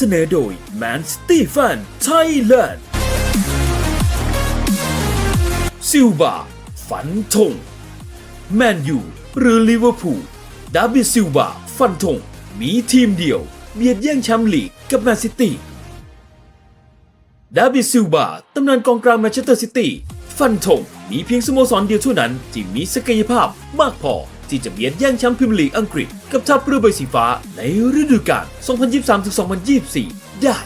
เสนอโดย Man City Fan Thailand ซิลบาฝันธงแมนยูหรือลิเวอร์พูลดาบิซิลบาฟันธงมีทีมเดียว เบียดแย่งแชมป์ลีกกับแมนซิตี้ดาบิซิลบาตำนานกองกลางแมนเชสเตอร์ซิตี้ฟันธงมีเพียงสโมสรเดียวเท่านั้นที่มีศักยภาพมากพอ ที่จะเบียดแย่งแชมป์พรีเมียร์ลีกอังกฤษ กับทัพเรือใบสีฟ้าในฤดูกาล 2023-2024 ได้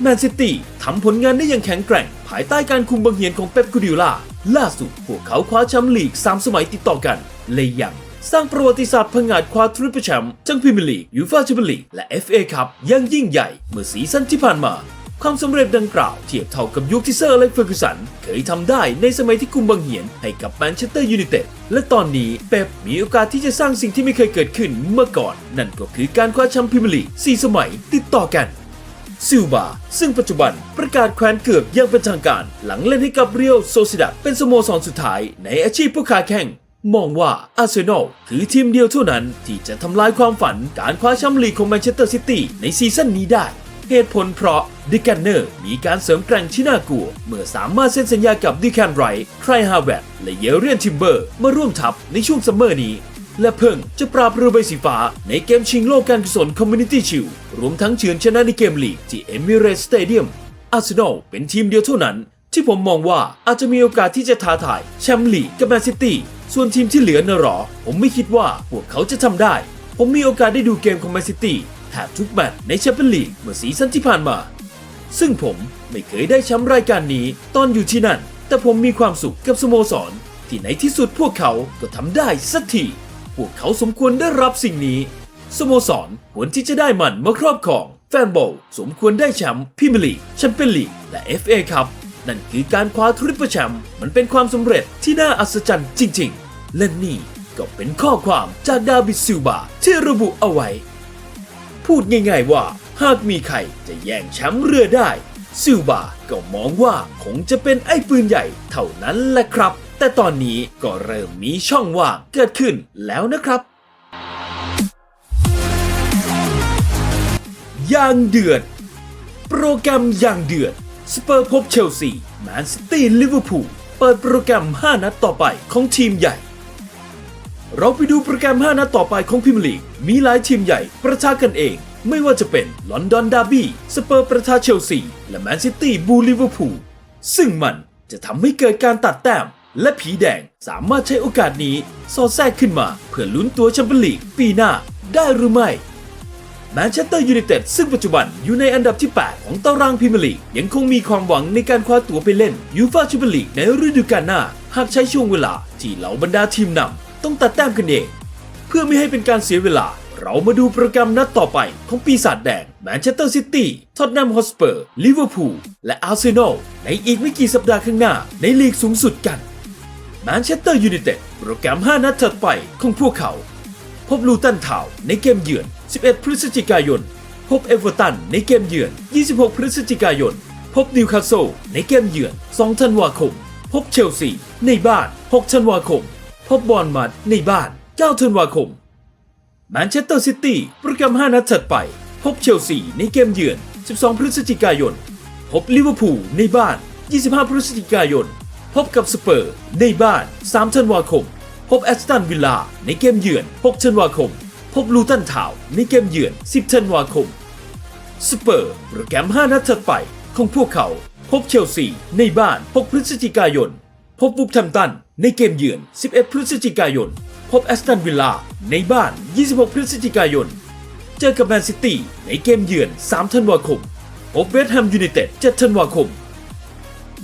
แมนซิตี้ทำผลงานได้อย่างแข็งแกร่ง ภายใต้การคุมบังเหียนของเป๊ปกูดิโอลาล่าสุดพวกเขาคว้าแชมป์ลีก 3 สมัยติดต่อกันเลยยังสร้างประวัติศาสตร์พังงาดคว้าทริปเปิลแชมป์ทั้งพรีเมียร์ลีกยูฟ่าแชมเปี้ยนลีกและ FA คัพอยังยิ่งใหญ่ เมื่อซีซั่นที่ผ่านมา ความสำเร็จดังกล่าวเทียบเท่ากับยุคที่เซอร์อเล็กเฟอร์กูสัน เคยทำได้ในสมัยที่คุมบังเหียนให้กับแมนเชสเตอร์ยูไนเต็ดและตอนนี้เป๊ปมีโอกาสที่จะสร้างสิ่งที่ไม่เคยเกิดขึ้นเมื่อก่อน นั่นก็คือการคว้าแชมป์พรีเมียร์ลีก4สมัยติดต่อกันซิลบาซึ่งปัจจุบันประกาศแคว้นเกือกอยังเป็นทางการ หลังเล่นให้กับเรียวโซซิดัดเป็นสโมสรสุดท้ายในอาชีพผู้ค้าแข่งมองว่าอาร์เซนอลคือทีมเดียวเท่านั้นที่จะทำลายความฝันการคว้าแชมป์ลีกของแมนเชสเตอร์ซิตี้ในซีซั่นนี้ได้ เหตุผลเพราะดิแกนเนอร์มีการเสริมแกร่งที่น่ากลัว เมื่อสามารถเซ็นสัญญากับดิแคนไรท์ไทรฮาแวตและเยเรียนทิมเบอร์มาร่วมทัพในช่วงซัมเมอร์นี้ และเพิ่งจะปราบเรือใบสีฟ้าในเกมชิงโลกการกุศลคอมมูนิตี้ชิลรวมทั้งเฉือนชนะในเกมลีกที่เอมิเรตสเตเดียมอาร์เซนอลเป็นทีมเดียวเท่านั้น ที่ผมมองว่าอาจจะมีโอกาสที่จะท้าทายแชมป์ลีกกับแมนซิตี้ส่วนทีมที่เหลือนะหรอ ผมไม่คิดว่าพวกเขาจะทำได้ ผมมีโอกาสได้ดูเกมของแมนซิตี้ แทบทุกแมตช์ในแชมเปี้ยนลีกเมื่อซีซั่นที่ผ่านมา ซึ่งผมไม่เคยได้แชมป์รายการนี้ตอนอยู่ที่นั่น แต่ผมมีความสุขกับสโมสร ที่ในที่สุดพวกเขาก็ทำได้สักที พวกเขาสมควรได้รับสิ่งนี้ สโมสรควรที่จะได้มันมาครอบครอง แฟนบอลสมควรได้แชมป์พรีเมียร์ลีกแชมเปี้ยนลีกและ FA ครับนั่นคือการคว้าทริปเปิลแชมป์มันเป็นความสำเร็จที่น่าอัศจรรย์จริง ๆ และนี่ก็เป็นข้อความจากดาบิดซิลบาที่ระบุเอาไว้ พูดง่ายๆว่า หากมีใครจะแย่งแชมป์เรือได้ ซิลบาก็มองว่าคงจะเป็นไอ้ปืนใหญ่เท่านั้นแหละครับ แต่ตอนนี้ก็เริ่มมีช่องว่างเกิดขึ้นแล้วนะครับย่างเดือด โปรแกรมย่างเดือด สเปอร์พบเชลซี แมนซิตี้ ลิเวอร์พูล เปิดโปรแกรม 5 นัดต่อไปของทีมใหญ่ เราไปดูโปรแกรม 5 นัดต่อไปของพรีเมียร์ลีก มีหลายทีมใหญ่ประทะกันเอง ไม่ว่าจะเป็นลอนดอนดาร์บี้สเปอร์ประทะเชลซี และแมนซิตี้บูลิเวอร์พูลซึ่งมันจะทำให้เกิดการตัดแต้ม และผีแดงสามารถใช้โอกาสนี้สอดแทรกขึ้นมา เพื่อลุ้นตัวแชมเปี้ยนลีกปีหน้าได้หรือไม่แมนเชสเตอร์ยูไนเต็ดซึ่งปัจจุบันอยู่ในอันดับที่ 8 ของตารางพรีเมียร์ลีก ยังคงมีความหวังในการคว้าตั๋วไปเล่นยูฟ่าแชมเปี้ยนลีกในฤดูกาลหน้า หากใช้ช่วงเวลาที่เหล่าบรรดาทีมนำ ต้องตัดแต้มกันเอง เพื่อไม่ให้เป็นการเสียเวลา เรามาดูโปรแกรมนัดต่อไปของปีศาจแดงแมนเชสเตอร์ซิตี้ท็อตแนมฮอสเปอร์ลิเวอร์พูลและอาร์เซนอลในอีกไม่กี่สัปดาห์ข้างหน้า ในลีกสูงสุดกันแมนเชสเตอร์ยูไนเต็ดโปรแกรม 5 นัดถัดไปของพวกเขา พบลูตันทาวในเกมเยือน 11 พฤศจิกายน พบเอเวอร์ตันในเกมเยือน 26 พฤศจิกายน พบนิวคาสเซิลในเกมเยือน 2 ธันวาคม พบเชลซีในบ้าน 6 ธันวาคม พบบอร์นมัดในบ้าน 9 ธันวาคม แมนเชสเตอร์ซิตี้โปรแกรม 5 นัดถัดไป พบเชลซีในเกมเยือน 12 พฤศจิกายน พบลิเวอร์พูลในบ้าน 25 พฤศจิกายน พบกับสเปอร์ในบ้าน 3 ธันวาคม พบแอสตันวิลล่าในเกมเยือน 6 ธันวาคม พบลูตันทาวในเกมเยือน 10 ธันวาคม สเปอร์โปรแกรม 5 นัดถัดไปของพวกเขา พบเชลซีในบ้าน 6 พฤศจิกายน พบวูฟแฮมป์ตัน ในเกมเยือน 11 พฤศจิกายน พบแอสตันวิลล่าในบ้าน 26 พฤศจิกายน เจอกับแมนซิตี้ในเกมเยือน 3 ธันวาคม พบเวสต์แฮมยูไนเต็ด 7 ธันวาคม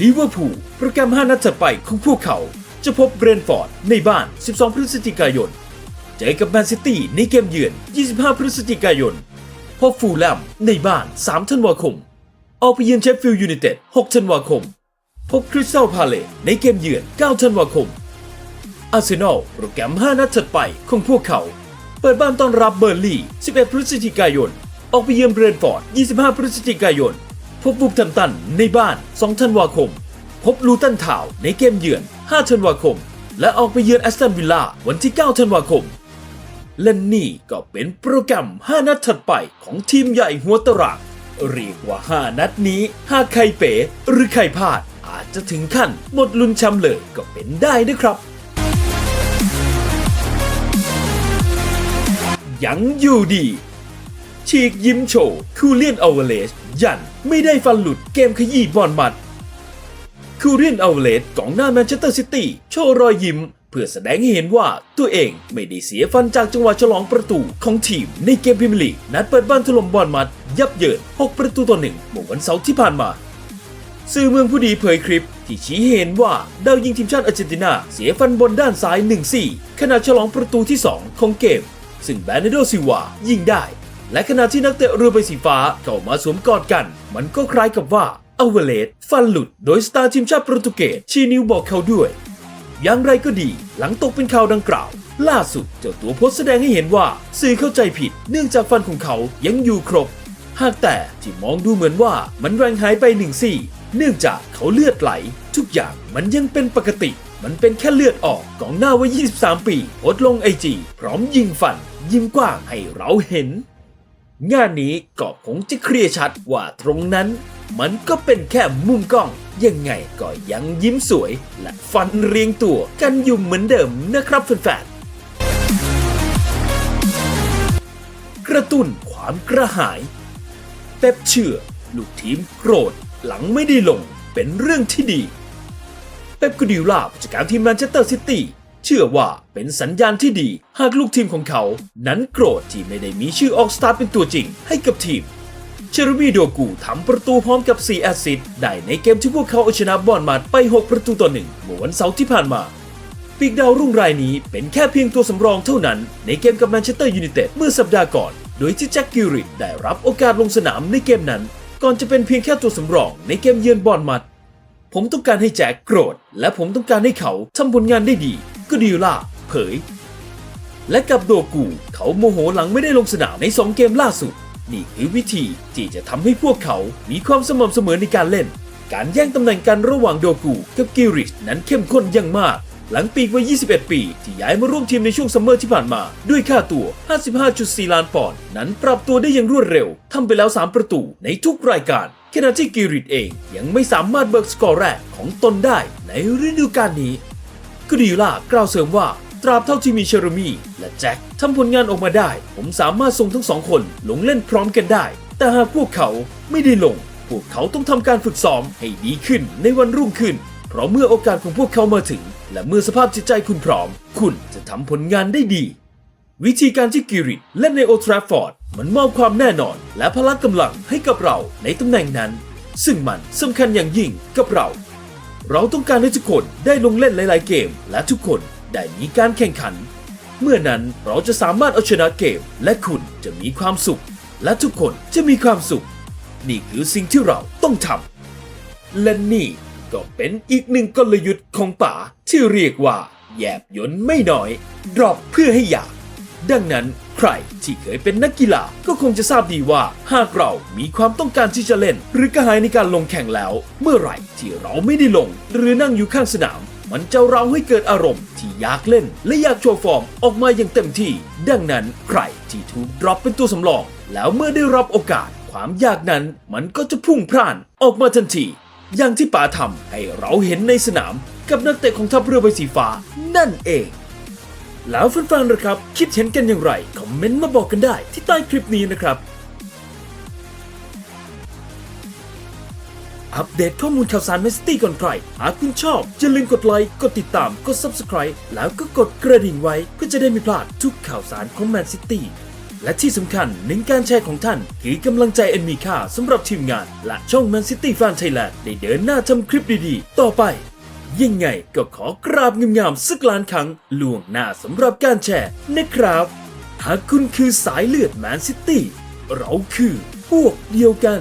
ลิเวอร์พูลโปรแกรม 5 นัดถัดไปของพวกเขา จะพบเบรนฟอร์ดในบ้าน 12 พฤศจิกายน เจอกับแมนซิตี้ในเกมเยือน 25 พฤศจิกายน พบฟูลแลมในบ้าน 3 ธันวาคม ออกไปเยือนเชฟฟิลด์ยูไนเต็ด 6 ธันวาคม พบคริสตัลพาเลตในเกมเยือน 9 ธันวาคม อาร์เซนอลโปรแกรม 5 นัดถัดไปของพวกเขา เปิดบ้านต้อนรับเบอร์ลี่ 11 พฤศจิกายน ออกไปเยือนเบรนฟอร์ด 25 พฤศจิกายน พบบุกทัมตันในบ้าน 2 ธันวาคม พบลูตันทาวในเกมเยือน 5 ธันวาคม และออกไปเยือนแอสตันวิลล่าวันที่ 9 ธันวาคม และนี่ก็เป็นโปรแกรม 5 นัดถัดไปของทีมใหญ่หัวตารางเรียกว่า 5 นัดนี้หากใครเป๋หรือใครพลาด อาจจะถึงขั้นหมดลุนแชมป์เลยก็เป็นได้นะครับ ยังอยู่ดี ฉีกยิ้มโชว์คูเลียนอเวเลสยันไม่ได้ฟันหลุดเกมขยี้บอลมัดคูเรียนอเวเลสกองหน้าแมนเชสเตอร์ซิตี้โชว์รอยยิ้มเพื่อแสดงให้เห็นว่าตัวเองไม่ได้เสียฟันจากจังหวะฉลองประตูของทีมในเกมพรีเมียร์ลีกนัดเปิดบ้านถล่มบอลมัด ยับเยิน 6 ประตูต่อหนึ่งเมื่อวันเสาร์ที่ผ่านมา สื่อเมืองผู้ดีเผยคลิป ที่ชี้เห็นว่าดาวยิงทีมชาติอาร์เจนตินา เสียฟันบนด้านซ้าย 1-4 ขณะฉลองประตูที่ 2 ของเกม ซึ่งแบรนโดซิวายิงได้ และขณะที่นักเตะเรือใบสีฟ้าเข้ามาสวมกอดกัน มันก็คล้ายกับว่าอเวเลสฟันหลุด โดยสตาร์ทีมชาติโปรตุเกสชี้นิ้วบอกเขาด้วยอย่างไรก็ดีหลังตกเป็นข่าวดังกล่าว ล่าสุดเจ้าตัวโพสแสดงให้เห็นว่าสื่อเข้าใจผิด เนื่องจากฟันของเขายังอยู่ครบ หากแต่ที่มองดูเหมือนว่ามันแรงหายไปหนึ่งซี่ เนื่องจากเขาเลือดไหล ทุกอย่างมันยังเป็นปกติ มันเป็นแค่เลือดออกกองหน้าวัย 23 ปีโพสลงไอจีพร้อมยิงฟัน ยิ้มกว้างให้เราเห็น งานนี้ก็คงจะเคลียร์ชัดว่าตรงนั้น มันก็เป็นแค่มุมกล้อง ยังไงก็ยังยิ้มสวย และฟันเรียงตัวกันอยู่เหมือนเดิมนะครับแฟนๆกระตุ้นความกระหายเป๊ปเชื่อลูกทีมโกรธ หลังไม่ได้ลงเป็นเรื่องที่ดี เป๊ปกูดิล่าผู้จัดการทีมแมนเชสเตอร์ซิตี้เชื่อว่าเป็นสัญญาณที่ดี หากลูกทีมของเขา นั้นโกรธที่ไม่ได้มีชื่อออกสตาร์เป็นตัวจริงให้กับทีม เชอร์บีโดกูทำประตูพร้อมกับ 4 แอสซิสต์ได้ในเกมที่พวกเขาเอาชนะบอลมาดไป 6 ประตูต่อหนึ่งเมื่อวันเสาร์ที่ผ่านมาปีกดาวรุ่งรายนี้เป็นแค่เพียงตัวสำรองเท่านั้น ในเกมกับแมนเชสเตอร์ยูไนเต็ดเมื่อสัปดาห์ก่อน โดยที่แจ็คกิริได้รับโอกาสลงสนามในเกมนั้น ก่อนจะเป็นเพียงแค่ตัวสำรองในเกมเยือนบอลมัด ผมต้องการให้แจ็คโกรธ และผมต้องการให้เขาทำผลงานได้ดีก็ดีล่าเผย และกับโดกู เขาโมโหหลังไม่ได้ลงสนามใน 2 เกมล่าสุด นี่คือวิธีที่จะทำให้พวกเขามีความสม่ำเสมอในการเล่น การแย่งตำแหน่งกันระหว่างโดกู กับกิริชนั้นเข้มข้นอย่างมาก หลังปีกวัย 21 ปี ที่ย้ายมาร่วมทีมในช่วงซัมเมอร์ที่ผ่านมา ด้วยค่าตัว 55.4 ล้านปอนด์นั้นปรับตัวได้อย่างรวดเร็ว ทำไปแล้ว 3 ประตูในทุกรายการขณะที่กิริชเองยังไม่สามารถเบิกสกอร์แรกของตนได้ในฤดูกาลนี้กรีล่ากล่าวเสริมว่าตราบเท่าที่มีเชอร์มี่และแจ็คทำผลงานออกมาได้ ผมสามารถส่งทั้งสองคนลงเล่นพร้อมกันได้ แต่หากพวกเขาไม่ได้ลง พวกเขาต้องทำการฝึกซ้อมให้ดีขึ้นในวันรุ่งขึ้น เพราะเมื่อโอกาสของพวกเขามาถึง และเมื่อสภาพจิตใจคุณพร้อม คุณจะทำผลงานได้ดี วิธีการที่กิริตเล่นในโอทราฟอร์ด มันมอบความแน่นอน และพละกำลังให้กับเราในตำแหน่งนั้น ซึ่งมันสำคัญอย่างยิ่งกับเรา เราต้องการให้ทุกคนได้ลงเล่นหลาย ๆ เกม และทุกคนได้มีการแข่งขัน เมื่อนั้นเราจะสามารถเอาชนะเกม และคุณจะมีความสุข และทุกคนจะมีความสุข นี่คือสิ่งที่เราต้องทำและนี่ ก็เป็นอีกหนึ่งกลยุทธ์ของป๋าที่เรียกว่า แยบยนต์ไม่น้อยดรอปเพื่อให้อยาก ดังนั้นใครที่เคยเป็นนักกีฬาก็คงจะทราบดีว่า หากเรามีความต้องการที่จะเล่น หรือกระหายในการลงแข่งแล้ว เมื่อไหร่ที่เราไม่ได้ลง หรือนั่งอยู่ข้างสนาม มันจะเราให้เกิดอารมณ์ที่อยากเล่น และอยากโชว์ฟอร์มออกมาอย่างเต็มที่ ดังนั้นใครที่ถูกดรอปเป็นตัวสำรอง แล้วเมื่อได้รับโอกาส ความยากนั้นมันก็จะพุ่งพล่านออกมาทันที อย่างที่ป๋าทำให้เราเห็นในสนามกับนักเตะของทัพเรือใบสีฟ้านั่นเอง แล้วแฟนๆนะครับ คิดเห็นกันอย่างไร คอมเมนต์มาบอกกันได้ที่ใต้คลิปนี้นะครับ อัปเดตข้อมูลข่าวสารแมนซิตี้ก่อนใคร หากคุณชอบอย่าลืมกดไลค์ กดติดตาม กด Subscribe แล้วก็กดกระดิ่งไว้เพื่อจะได้ไม่พลาดทุกข่าวสารของแมนซิตี้ และที่สำคัญหนึ่งการแชร์ของท่านคือกำลังใจอันมีค่าสำหรับทีมงาน และช่อง Man City Fan Thailand ได้เดินหน้าทำคลิปดีๆ ต่อไป ยังไงก็ขอกราบงามๆสักล้านครั้งล่วงหน้าสำหรับการแชร์นะครับ หากคุณคือสายเลือดแมนซิตี้เราคือพวกเดียวกัน